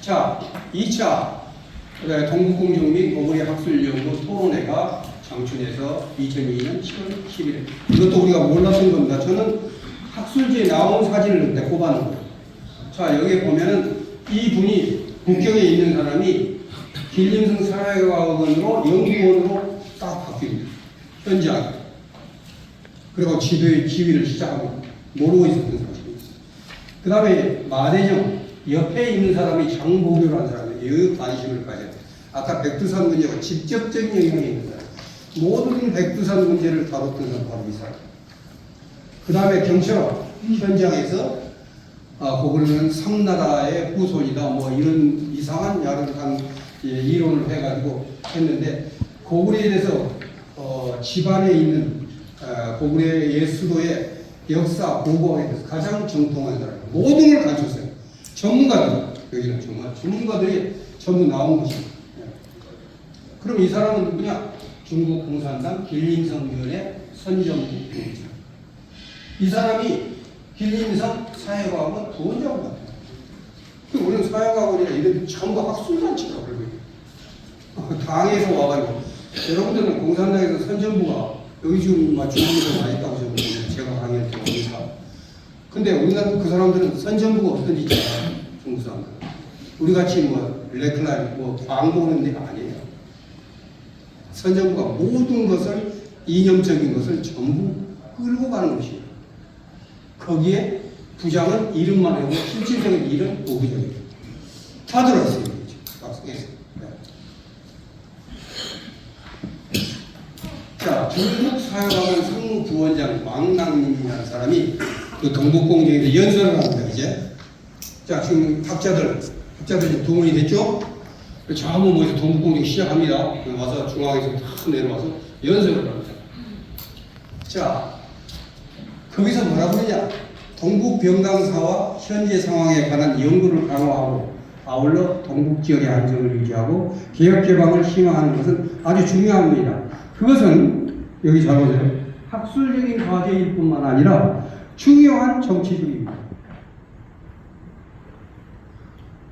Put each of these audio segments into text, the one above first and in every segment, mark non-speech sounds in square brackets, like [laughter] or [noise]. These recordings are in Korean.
자, 2차 동국공정 및 고구려 학술연구 토론회가 장춘에서 2002년 7월 11일. 이것도 우리가 몰랐던 겁니다. 저는 학술지에 나온 사진을 그때 꼽아놓은 거예요. 자, 여기 보면은 이 분이 북경에 있는 사람이 길림성 사회과학원으로 연구원으로 딱 바뀝니다. 현장. 그리고 지도의 지휘를 시작하고 모르고 있었던 사실입니다. 그 다음에 마대정 옆에 있는 사람이 장보교라는 사람이에요. 이 관심을 가져야 돼요. 아까 백두산 문제가 직접적인 영향이 있는 사람. 모든 백두산 문제를 다뤘던 사람 바로 이 사람. 그 다음에 경찰 현장에서 아, 그거는 삼나라의 후손이다 뭐 이런 이상한 야를 한 예, 이론을 해가지고 했는데 고구려에 대해서 어, 집안에 있는 어, 고구려 예수도의 역사 보고에 대해서 가장 정통한 사람 모든 걸 갖췄어요 전문가들 여기는 정말 전문가들이 전부 나온 것입니다 예. 그럼 이 사람은 누구냐? 중국 공산당 길림성위원회 선정부 부원장. 이 사람이 길림성 사회과학원 맡아요. 그 우리는 사회과학원이나 이런 전부 학술단체라고 그러고 있어요 어, 당에서 와가지고. 여러분들은 공산당에서 선전부가 여기 지금 막 중국에서 와 있다고 저는 제가 강의할 때 오니까 근데 우리나라 그 사람들은 선전부가 어떤지 있잖아요 중국 사람들 우리 같이 뭐 레클라임 뭐 광고 오는 데가 아니에요. 선전부가 모든 것을 이념적인 것을 전부 끌고 가는 것이에요. 거기에 부장은 이름만 하고 실질적인 일은 보기적이에요 다 들었어요 박수에서 네. 자, 중국 사회과학원 상무부원장 왕랑님이라는 사람이 그 동북공정에서 연설을 합니다, 이제. 자, 지금 학자들, 학자들 이제 동원이 됐죠? 저 한번 모여서 동북공정 시작합니다. 와서 중앙에서 탁 내려와서 연설을 합니다. 자, 거기서 뭐라 그러냐? 동북병강사와 현재 상황에 관한 연구를 강화하고 아울러 동북 지역의 안정을 유지하고 개혁 개방을 희망하는 것은 아주 중요합니다. 그것은 여기 잘 보세요. 학술적인 과제일 뿐만 아니라 중요한 정치적입니다.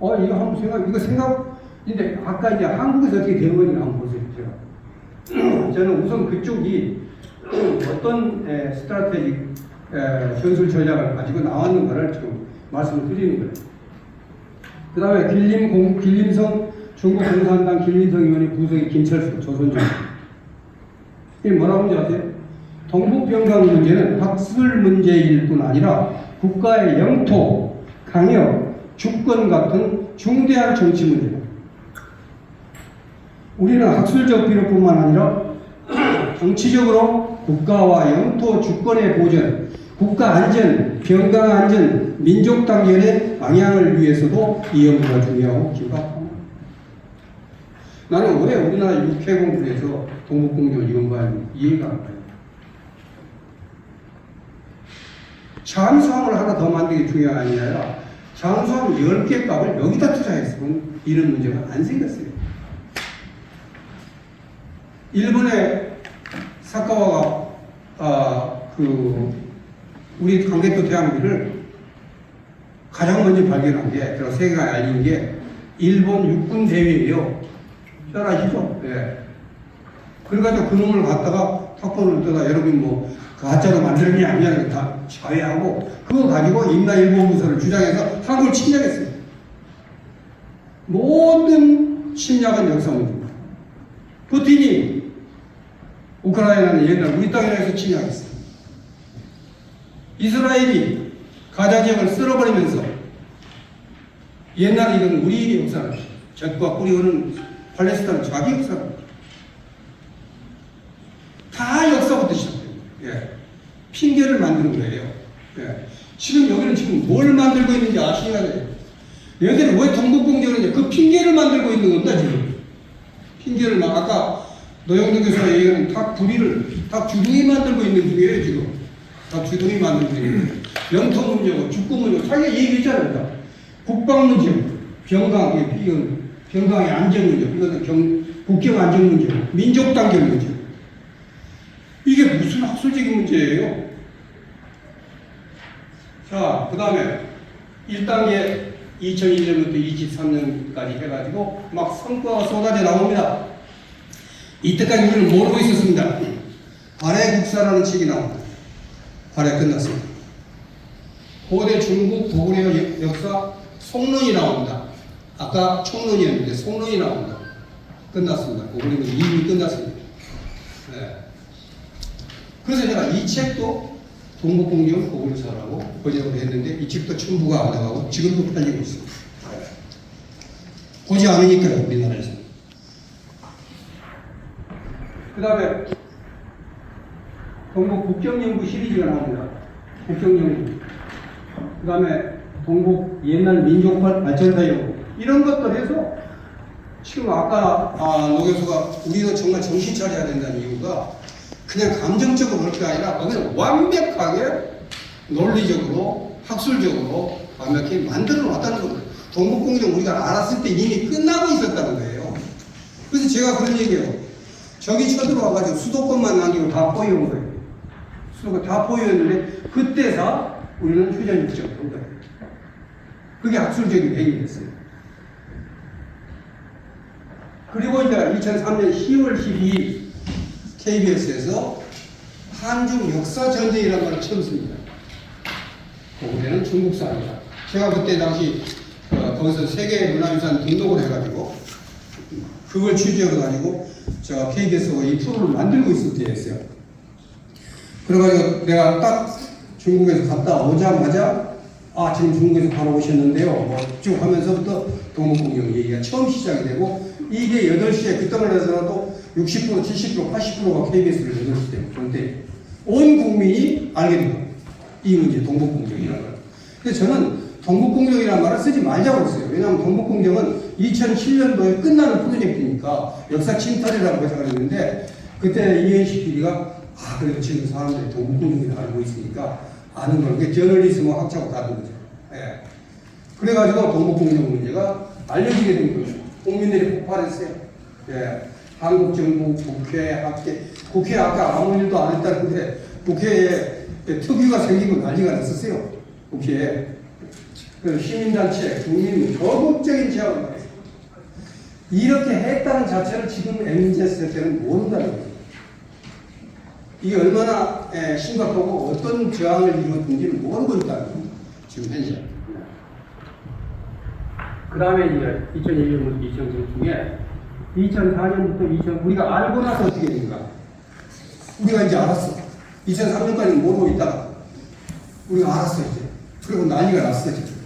어, 이거 한번 생각, 이거 생각인데 아까 이제 한국에서 어떻게 된 건지 한번 보세요. 제가. [clears throat] 저는 우선 그쪽이 [clears throat] 어떤 에, 스트라테직 에, 전술 전략을 가지고 나왔는가를 지금 말씀을 드리는 거예요. 그 다음에 길림 공, 길림성 중국 공산당 길림성 의원의 부석이 김철수 조선족. 이게 뭐라고 하는지 아세요? 동북병강 문제는 학술 문제일 뿐 아니라 국가의 영토, 강역, 주권 같은 중대한 정치 문제다. 우리는 학술적 비롯뿐만 아니라 [clears throat] 정치적으로 국가와 영토 주권의 보전, 국가 안전, 병강 안전, 민족 단결의 방향을 위해서도 이 연구가 중요하고 긴박합니다. 나는 왜 우리나라 육해공부에서 동북공정을 연구하는지 이해가 안 가요. 잠수함을 하나 더 만드는 게 중요한 게 아니라 잠수함 10개 값을 여기다 투자했으면 이런 문제가 안 생겼어요. 일본의 사카와가 아, 그 우리 강개토 태양비를 가장 먼저 발견한 게, 그리고 세계가 알린 게 일본 육군 대회예요. 잘 아시죠? 예. 그래가지고 그 놈을 갖다가 탁본을 떠다 여러분 뭐 가짜로 만들었냐 아니냐 다 자회하고 그거 가지고 임나일보부서를 주장해서 한국을 침략했어요. 모든 침략은 역사 문제입니다. 푸틴이 우크라이나는 옛날 우리 땅이라서 침략했어요. 이스라엘이 가자 지역을 쓸어버리면서 옛날에 이건 우리 역사를 적과 뿌리오는 팔레스타인 자기 역사를 다 역사부터 시작돼요. 예. 핑계를 만드는 거예요. 예. 지금 여기는 지금 뭘 만들고 있는지 아시냐? 얘들은 왜 동북공정이냐? 그 핑계를 만들고 있는 겁니다, 지금. 핑계를 막, 아까 노영준 교수가 얘기하는 닭 부리를, 닭 주둥이 만들고 있는 중이에요, 지금. 닭 주둥이 만들고 있는 거예요. 영토 문제고, 주권 문제고, 자기가 얘기했잖아요. 국방 문제, 병강, 이건 병강의 안전 문제, 이것은 경, 국경 안전 문제, 민족 단결 문제. 이게 무슨 학술적인 문제예요? 자, 그 다음에 1단계 2001년부터 23년까지 해가지고 막 성과가 쏟아져 나옵니다. 이때까지 우리는 모르고 있었습니다. 발해 국사라는 책이 나옵니다. 발해 끝났습니다. 고대 중국 고구려 역- 역사 송론이 나옵니다. 아까 총론이었는데 송론이 나옵니다. 끝났습니다. 고구려는 이미 끝났습니다. 네. 그래서 제가 이 책도 동북공정 고구려사라고 번역을 했는데 이 책도 첨부가 안 나가고 지금도 팔리고 있습니다. 보지 않으니까요 우리나라에서. 그 다음에 동북 국정연구 시리즈가 나옵니다. 국정연구. 그 다음에 동북 옛날 민족발 발전사연구. 이런 것들 해서 지금 아까 아, 노 교수가 우리는 정말 정신 차려야 된다는 이유가 그냥 감정적으로 할게 아니라 그냥 완벽하게 논리적으로 학술적으로 완벽히 만들어 놨다는 거예요. 동북공정 우리가 알았을 때 이미 끝나고 있었다는 거예요. 그래서 제가 그런 얘기해요. 저기 쳐들어와가지고 수도권만 남기고 다 포위한 거예요. 수도권 다 포위했는데 그때서 우리는 휴전 육정을 한 거예요. 그게 학술적인 배경이었어요. 그리고 이제 2003년 10월 12일 KBS에서 한중 역사 전쟁이라는 걸 처음 씁니다. 고구려는 중국사입니다. 제가 그때 당시 어, 거기서 세계 문화유산 등록을 해가지고 그걸 취재해 가지고 저 KBS가 이 프로를 만들고 있을 때였어요. 그래가지고 내가 딱 중국에서 갔다 오자마자 아 지금 중국에서 바로 오셨는데요. 뭐쭉 하면서부터 동북공영 얘기가 처음 시작이 되고 이게 8시에 그때만 해서라도 60% 70% 80%가 KBS를 8시 때 그런데 온 국민이 알게 된 거예요. 이 문제 동북공정이라는 걸. 근데 저는 동북공정이라는 말을 쓰지 말자고 했어요. 왜냐하면 동북공정은 2007년도에 끝나는 프로젝트니까 역사 침탈이라고 해석을 했는데 그때 이현식 PD가 아 그래도 지금 사람들이 동북공정을 알고 있으니까 아는 걸 그게 저널리즘과 학자고 다른 거죠. 예. 그래가지고 동북공정 문제가 알려지게 된 거죠. 국민들이 폭발했어요. 예. 한국 정부, 국회, 학계, 국회 아까 아무 일도 안 했다는데 국회에 특위가 생기고 난리가 났었어요. 국회에. 그 시민단체, 국민 적극적인 제안을 했어요. 이렇게 했다는 자체를 지금 MZ 세대는 모른다는 거예요. 이게 얼마나 예, 심각하고 어떤 저항을 이루었는지를 모르고 있다는 거예요. 지금 현재. 그 다음에 이제 2001년부터 2009 중에 2004년부터 2000 우리가 알고 나서 어떻게 된가? 우리가 이제 알았어. 2003년까지 모르고 있다가 우리가 알았어 이제. 그리고 난리가 났어 지금.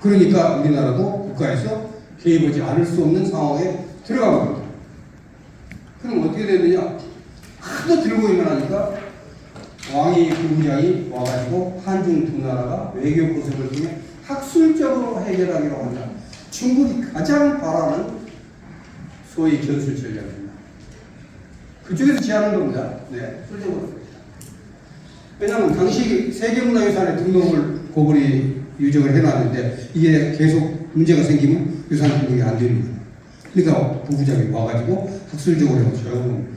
그러니까 우리나라도 국가에서 개입하지 않을 수 없는 상황에 들어간 겁니다. 그럼 어떻게 되느냐? 하도 들고 일어나니까 왕이 군부장이 와가지고 한중 두 나라가 외교 고석을 통해 학술적으로 해결하기로 한다. 중국이 가장 바라는 소위 견술 전략입니다. 그쪽에서 제안한 겁니다. 네, 솔직으로. 왜냐하면 당시 세계문화유산에 등록을 고글이 유적을 해놨는데 이게 계속 문제가 생기면 유산 등록이 안 됩니다. 그러니까 부부장이 와가지고 학술적으로 조용.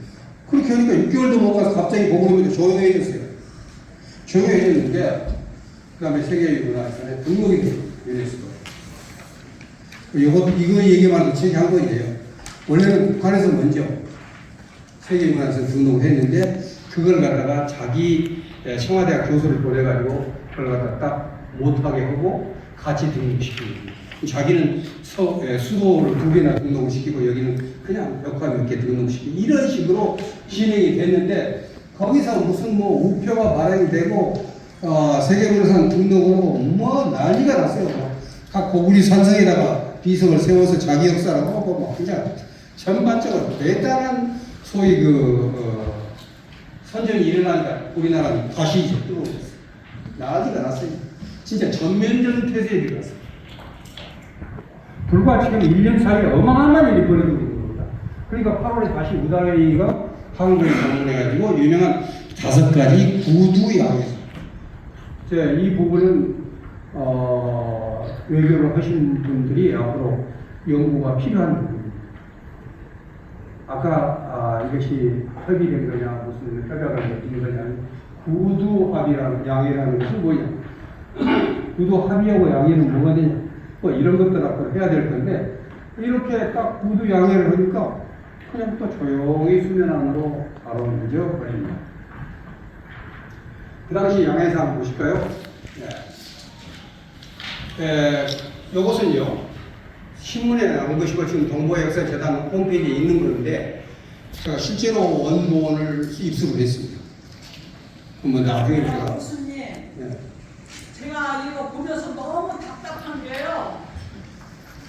그렇게 하니까 6개월도 못 가서 갑자기 고글이 조용해졌어요. 조용해졌는데 그 다음에 세계문화유산에 등록이 돼요. 유네스코. 이거 이거 얘기만 책이 한 거예요. 원래는 북한에서 먼저 세계문화유산 등록을 했는데 그걸 갖다가 자기 예, 청와대학 교수를 보내가지고 그걸 갖다 딱 못하게 하고 같이 등록시키고 자기는 서, 예, 수도를 두 개나 등록을 시키고 여기는 그냥 역할 몇개 등록시키고 이런 식으로 진행이 됐는데 거기서 무슨 뭐 우표가 발행되고 어, 세계문화유산 등록으로 뭐 난리가 났어요. 뭐. 각 고구리 산성에다가 비석을 세워서 자기 역사라고 하고 뭐 그냥 전반적으로 대단한 소위 그 어, 선전이 일어나니까 우리나라는 다시 이제 뜨거워졌어요. 난리가 났어요. 진짜 전면전 태세에 들어갔어요. 불과 지금 1년 사이에 어마어마한 일이 벌어지고 있는 겁니다. 그러니까 8월에 다시 우다웨이가 한국에 방문해가지고 유명한 다섯 가지 구두 양에서 이 부분은 어, 외교를 하신 분들이 앞으로 연구가 필요한. 아까 아, 이것이 협의된 거냐 무슨 협약을 맺은 거냐 구두 합의라는 양해라는 것은 뭐냐 구두 합의하고 양해는 뭐가 되냐 뭐 이런 것들 앞으로 해야 될 건데 이렇게 딱 모두 양해를 하니까 그냥 또 조용히 수면 안으로 바로 늦어 버립니다. 그 당시 양해사 한번 보실까요? 네. 에, 요것은요, 신문에 나온 것이고 지금 동보역사재단 홈페이지에 있는 건데, 제가 실제로 원본을 입수를 했습니다. 한번 나중에 제가. 교수님, 네. 제가 이거 보면서 너무 답답한 게요.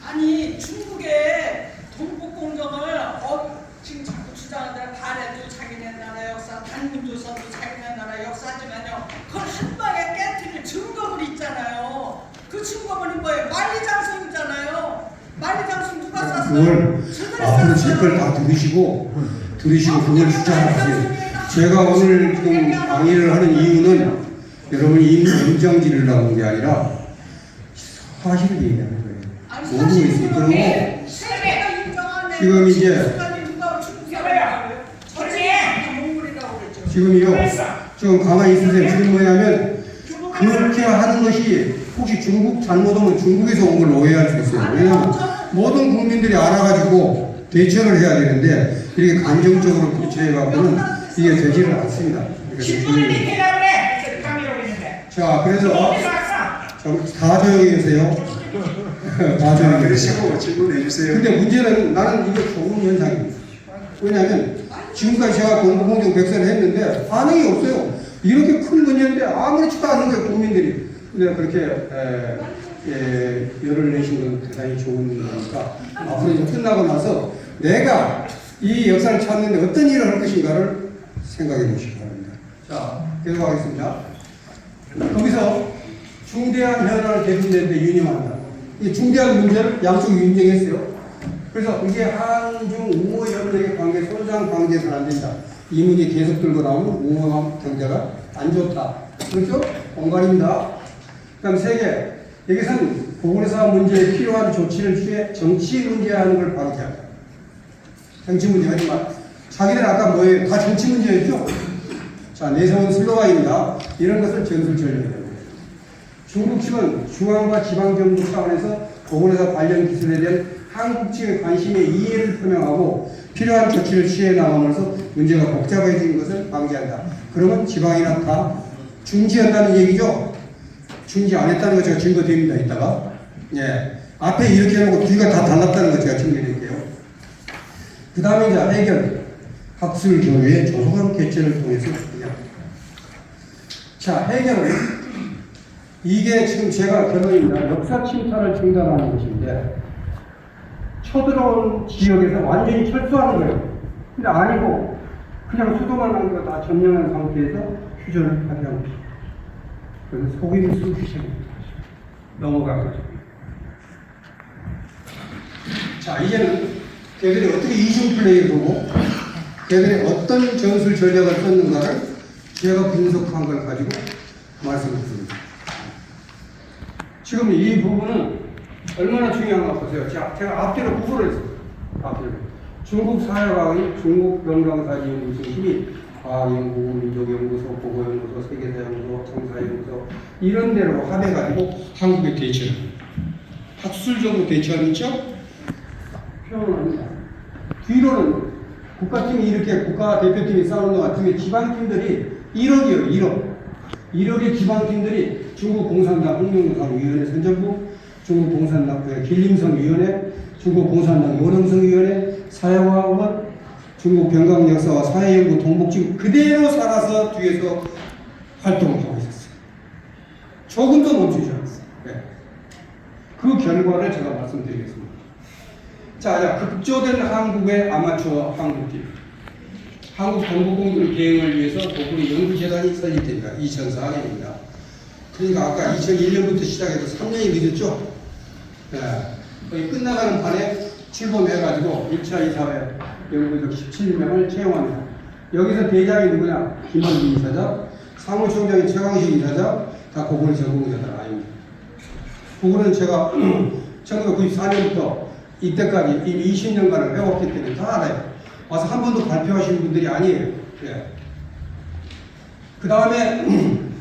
아니 중국의 동북공정을 어, 지금 자꾸 주장하는 발해도 자기네 나라 역사, 단문조선도 자기네 나라 역사지만요. 그걸 한 방에 깨뜨릴 증거물이 있잖아요. 그 증거물이 뭐예요? 만리장성이잖아요. 만리장성 누가 쐈어요? 그걸 앞으로 쐈어요. 제걸 다 들으시고 들으시고 그걸 주장하세요. 제가 오늘 지금 강의를 하는 이유는 여러분이 인정지를 나온 게 아니라 사실을 얘기하는 거예요. 모르고 있어요. 사실 그리고 그게 세계가 인정하네. 지금 이제. 지금요. 지금 가만히 있으세요. 지금 뭐냐면 그렇게 하는 것이 혹시 중국 잘못하면 중국에서 온 걸 오해할 수 있어요. 왜냐하면 모든 국민들이 알아가지고 대처를 해야 되는데 이렇게 감정적으로 대처해갖고는 이게 되지를 않습니다. 자, 그래서 다 조용히 계세요. [laughs] 다 조용히 계세요. 그러시고 질문해 주세요. 근데 문제는 나는 이게 좋은 현상입니다. 왜냐하면 지금까지 제가 공부공정 백서를 했는데 반응이 없어요. 이렇게 큰 문제인데 아무렇지도 않은 거예요, 국민들이. 근데 그렇게 에, 에, 열을 내신 건 대단히 좋은 거니까 앞으로 이제 끝나고 나서 내가 이 역사를 찾는데 어떤 일을 할 것인가를 생각해 보시기 바랍니다. 자, 계속하겠습니다. 거기서 중대한 현안을 대두되는데 유념한다. 이 중대한 문제를 양쪽이 인정했어요. 그래서 이게 한중 우호 협력의 관계 손상 관계에서는 안 된다. 이 문제 계속 들고 나오면 우호 경제가 안 좋다. 그렇죠? 공간입니다. 그다음 세 개. 여기서는 보건의사 문제에 필요한 조치를 취해 정치 문제하는 걸 방지한다. 정치 문제 하지만 자기들 아까 뭐예요? 다 정치 문제였죠? 자, 내세운 슬로건입니다. 이런 것을 전술전략해야 됩니다. 중국 측은 중앙과 지방정부 차원에서 보건의사 관련 기술에 대한 한국 측의 관심에 이해를 표명하고 필요한 조치를 취해 나감으로써 문제가 복잡해지는 것을 방지한다. 그러면 지방이나 다 중지한다는 얘기죠. 중지 안 했다는 거 제가 증거 드립니다. 이따가. 예. 앞에 이렇게 해놓고 뒤가 다 달랐다는 거 제가 증명드릴게요. 그 다음에 이제 해결. 학술 교육의 조속한 개최를 통해서 그냥. 자, 해결은 이게 지금 제가 결론입니다. 역사 침탈을 중단하는 것인데 쳐들어온 지역에서 완전히 철수하는 거예요. 근데 아니고 그냥 수도만 한거다 점령한 상태에서 휴전을 하려는 것입니다. 그래서 휴전입니다. 넘어간 거죠. 자, 이제는 걔들이 어떻게 이중 플레이를 하고 걔들이 어떤 전술 전략을 썼는가를 제가 분석한 걸 가지고 말씀드립니다. 지금 이 부분은 얼마나 중요한가 보세요. 자, 제가 앞뒤로 구분을 했어요. 앞뒤로. 중국 사회과학이 중국 명강사지 중심이 과학연구, 민족연구소, 보고연구소, 세계사연구소, 청사연구소 이런 데로 합해가지고 한국에 대처를 학술적으로 대처하는 있죠? 표현을 합니다. 뒤로는 국가팀이 이렇게 국가 대표팀이 싸우는 동안 뒤에 지방팀들이 1억이에요, 1억. 1억의 지방팀들이 중국 공산당 홍명상위원회 선정부, 중국 공산당 그 길림성 위원회, 중국 공산당 요령성위원회, 사회과학원, 중국 병강 역사와 사회연구 동북지구 그대로 살아서 뒤에서 활동을 하고 있었어요. 조금도 멈추지 않았어요. 네. 그 결과를 제가 말씀드리겠습니다. 자, 자, 급조된 한국의 아마추어 한국팀. 한국 동북공동 대응을 위해서 독일의 연구재단이 설립됩니다. 2004년입니다. 그러니까 아까 2001년부터 시작해서 3년이 늦었죠? 네. 거의 끝나가는 판에 출범해가지고 1차 이사회 연구적 17명을 채용합니다. 여기서 대장이 누구냐? 김원기 이사장, 사무총장이 최강식 이사장, 다 고군의 전공자들 아닙니다. 그거는 제가 [clears throat] 1994년부터 이때까지 이미 20년간을 해왔기 때문에 다 알아요. 와서 한 번도 발표하신 분들이 아니에요. 예. 그 다음에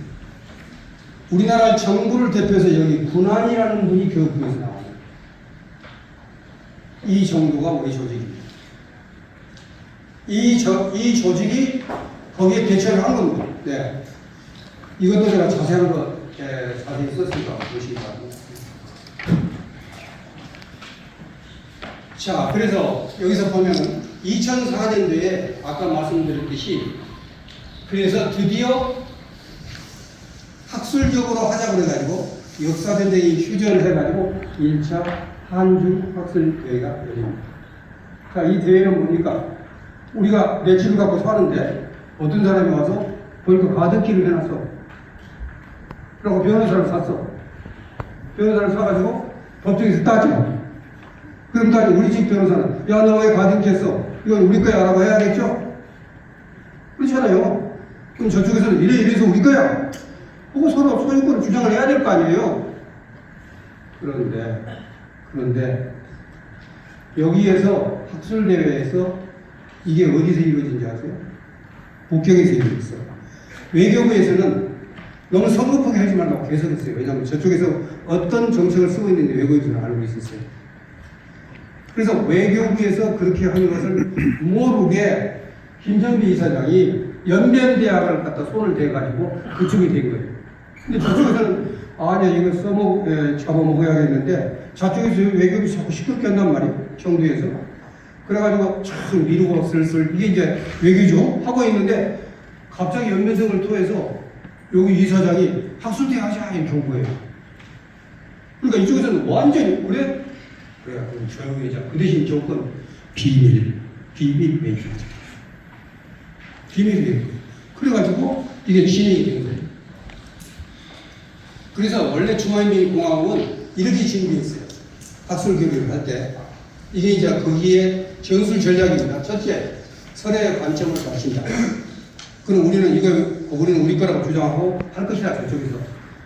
우리나라 정부를 대표해서 여기 군안이라는 분이 교육부에서 나옵니다. 이 정도가 우리 조직입니다. 이, 저, 이 조직이 거기에 대처를 한 겁니다. 네. 이것도 제가 자세한 거, 예, 자세히 썼으니까 보시기 바랍니다. 자, 그래서 여기서 보면 2004년도에 아까 말씀드렸듯이 그래서 드디어 학술적으로 하자 그래가지고 역사 전쟁이 휴전을 해가지고 1차 한중 학술 대회가 열립니다. 자, 이 대회는 뭡니까? 우리가 며칠 갖고 사는데 어떤 사람이 와서 보니까 가득기를 해놨어. 그리고 변호사를 샀어. 변호사를 사가지고 법정에서 따져. 그럼 다시 우리 집 변호사는 야 너 왜 가등기 했어? 이건 우리 거야 라고 해야겠죠? 그렇잖아요. 그럼 저쪽에서는 이래 이래서 우리 거야. 하고 서로 소유권을 주장을 해야 될 거 아니에요. 그런데 그런데 여기에서 학술대회에서 이게 어디서 이루어진지 아세요? 북경에서 이루어졌어요. 외교부에서는 너무 성급하게 하지 말라고 계속 했어요. 왜냐하면 저쪽에서 어떤 정책을 쓰고 있는지 외교부에서는 알고 있었어요. 그래서 외교부에서 그렇게 하는 것을 모르게 김정비 이사장이 연변대학을 갖다 손을 대가지고 그쪽이 된 거예요. 근데 저쪽에서는 아니야 이거 써먹 에, 잡아먹어야겠는데 저쪽에서 외교부 자꾸 시끄럽게 한단 말이에요. 정부에서. 그래가지고 참 미루고 슬슬 이게 이제 외교죠 하고 있는데 갑자기 연변성을 통해서 여기 이사장이 학술대 하자 온 거예요. 그러니까 이쪽에서는 완전히 그래 그래 그럼 조용히 하자. 그 대신 조건 비밀 비밀 회의하자. 비밀 회의. 그래가지고 이게 진행이 된 거예요. 그래서 원래 중화인민공화국은 이렇게 준비했어요. 학술 교육을 할 때. 이게 이제 거기에 전술 전략입니다. 첫째, 설의 관점을 가신다. 그럼 우리는 이거, 우리는 우리 거라고 주장하고 할 것이다, 저쪽에서.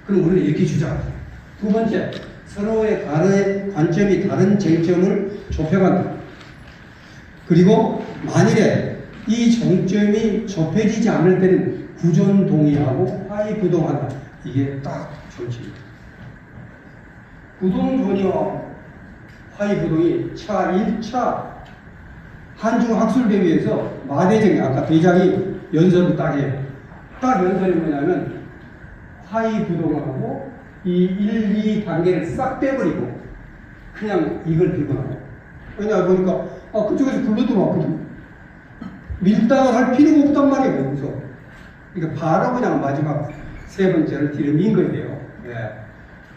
그럼 우리는 이렇게 주장한다. 두 번째, 서로의 다른 관점이 다른 쟁점을 좁혀간다. 그리고 만일에 이 정점이 좁혀지지 않을 때는 구전 동의하고 화의 부동한다. 이게 딱 정치입니다. 부동 전이와 화의 부동이 차 1차 한중 학술 대회에서 마대정이 아까 대장이 연설을 딱 해요. 딱 연설이 뭐냐면 화의 부동하고 이 1, 2 단계를 싹 빼버리고 그냥 이걸 들고 나와요. 왜냐 보니까 아 그쪽에서 불러 들어왔거든. 밀당을 할 필요가 없단 말이에요 거기서. 그러니까 바로 그냥 마지막 세 번째를 뒤로 거예요. 예.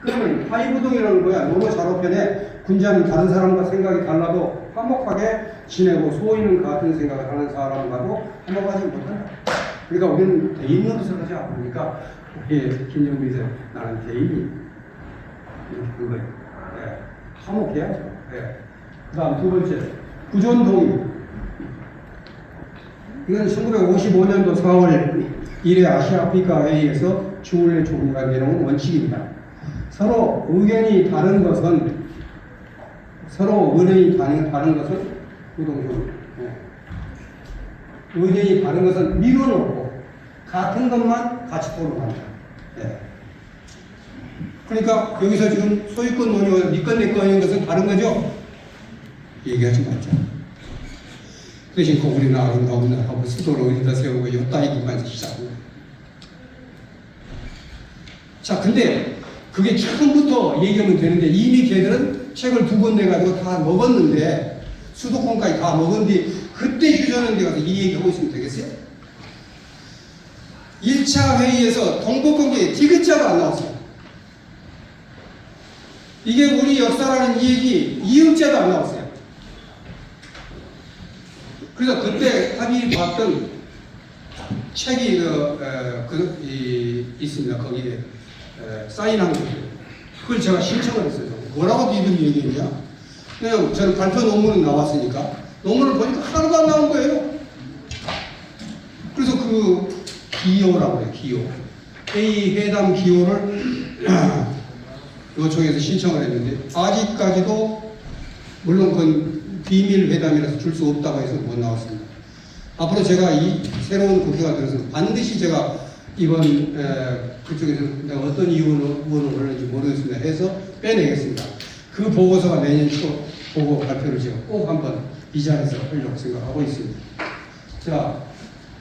그러면 화이부동이라는 거야. 너무 잘호편에 군자는 다른 사람과 생각이 달라도 화목하게 지내고 소인은 같은 생각을 하는 사람과도 화목하지 못한다. 그러니까 우리는 대인 노릇을 하지 않으니까 우리 김정민에서 나는 대인이 이렇게 그거예요. 예. 화목해야죠. 예. 그 다음 두 번째, 구존동의. 이건 1955년도 4월 1회 아시아아프리카 회의에서 주울의 총리가 내놓은 원칙입니다. 서로 의견이 다른 것은 서로 의견이 다른, 다른 것은 부동적 의견이 다른 것은 미뤄놓고 같은 것만 같이 토론한다. 예. 그러니까 여기서 지금 소유권 논의와 니건 내거 하는 것은 다른 거죠? 얘기하지 말자. 그 대신 고구리나 아름다운 나라고 수도를 어디다 세우고 여따 얘기만 시작하고 자, 근데 그게 처음부터 얘기하면 되는데 이미 걔들은 책을 두 권 내가지고 다 먹었는데 수도권까지 다 먹었는데 그때 휴전하는 데 가서 이 얘기하고 있으면 되겠어요? 1차 회의에서 동북공개에 디귿자가 안 나왔어요. 이게 우리 역사라는 이 얘기 이음자도 안 나왔어요. 그래서 그때 합의 봤던 책이 그, 에, 그 이, 있습니다. 거기에 에, 사인한 거. 그걸 제가 신청을 했어요. 뭐라고 니들이 얘기했냐? 그냥 저는 발표 논문은 나왔으니까 논문을 보니까 하나도 안 나온 거예요. 그래서 그 기호라고 해요. 기호. 회의 회담 기호를 요청해서 신청을 했는데 아직까지도 물론 그건 비밀 회담이라서 줄 수 없다고 해서 못 나왔습니다. 앞으로 제가 이 새로운 국회가 들어서 반드시 제가 이번 에, 그쪽에서 어떤 이유로 의원을 올렸는지 모르겠습니다. 해서 빼내겠습니다. 그 보고서가 내년 초 보고 발표를 제가 꼭 한번 이 자리에서 하려고 생각하고 있습니다. 자,